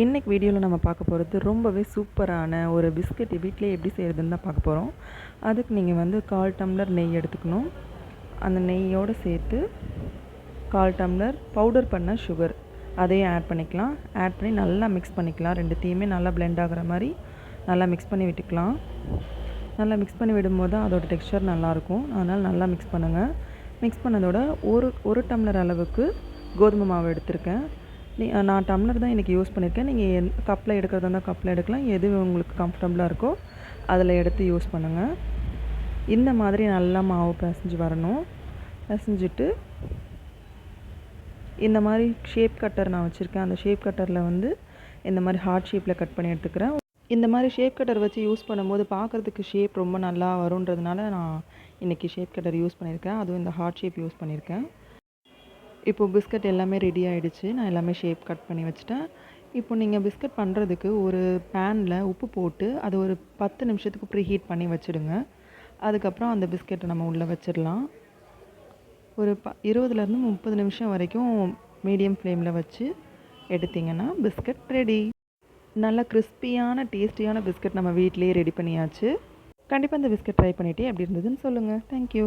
இன்றைக்கி வீடியோவில் நம்ம பார்க்க போகிறது ரொம்பவே சூப்பரான ஒரு பிஸ்கட் வீட்டிலே எப்படி செய்கிறதுன்னு தான் பார்க்க போகிறோம் அதுக்கு நீங்கள் வந்து கால் டம்ளர் நெய் எடுத்துக்கணும். அந்த நெய்யோடு சேர்த்து கால் டம்ளர் பவுடர் பண்ண சுகர் அதையும் ஆட் பண்ணிக்கலாம். ஆட் பண்ணி நல்லா மிக்ஸ் பண்ணிக்கலாம். ரெண்டுத்தையுமே நல்லா பிளெண்ட் ஆகிற மாதிரி நல்லா மிக்ஸ் பண்ணி விட்டுக்கலாம். நல்லா மிக்ஸ் பண்ணி விடும்போது தான் அதோட டெக்ஸ்சர் நல்லாயிருக்கும் அதனால் நல்லா மிக்ஸ் பண்ணுங்கள் மிக்ஸ் பண்ணதோட ஒரு ஒரு டம்ளர் அளவுக்கு கோதுமை மாவு எடுத்திருக்கேன். நான் டம்ளர் தான் இன்றைக்கி யூஸ் பண்ணியிருக்கேன். நீங்கள் எந் கப்பில் எடுக்கிறதா இருந்தால் கப்பில் எடுக்கலாம். எது உங்களுக்கு கம்ஃபர்டபுளாக இருக்கோ அதில் எடுத்து யூஸ் பண்ணுங்கள் இந்த மாதிரி நல்லா மாவு பிசைஞ்சு வரணும். பிசைஞ்சிட்டு இந்த மாதிரி ஷேப் கட்டர் நான் வச்சுருக்கேன். அந்த ஷேப் கட்டரில் வந்து இந்த மாதிரி ஹார்ட் ஷேப்பில் கட் பண்ணி எடுத்துக்கிறேன். இந்த மாதிரி ஷேப் கட்டர் வச்சு யூஸ் பண்ணும்போது பார்க்குறதுக்கு ஷேப் ரொம்ப நல்லா வருன்றதுனால நான் இன்றைக்கி ஷேப் கட்டர் யூஸ் பண்ணியிருக்கேன். அதுவும் இந்த ஹார்ட் ஷேப் யூஸ் பண்ணியிருக்கேன். இப்போது பிஸ்கட் எல்லாமே ரெடி ஆகிடுச்சு நான் எல்லாமே ஷேப் கட் பண்ணி வச்சுட்டேன். இப்போ நீங்கள் பிஸ்கட் பண்ணுறதுக்கு ஒரு பேனில் உப்பு போட்டு அதை ஒரு பத்து நிமிஷத்துக்கு ப்ரீ ஹீட் பண்ணி வச்சுடுங்க. அதுக்கப்புறம் அந்த பிஸ்கெட்டை நம்ம உள்ளே வச்சிடலாம். ஒரு ப இருபதுலேருந்து முப்பது நிமிஷம் வரைக்கும் மீடியம் ஃப்ளேமில் வச்சு எடுத்திங்கன்னா பிஸ்கட் ரெடி நல்லா கிறிஸ்பியான டேஸ்டியான பிஸ்கட் நம்ம வீட்டிலேயே ரெடி பண்ணியாச்சு. கண்டிப்பாக இந்த பிஸ்கட் ட்ரை பண்ணிவிட்டு எப்படி இருந்ததுன்னு சொல்லுங்கள் தேங்க்யூ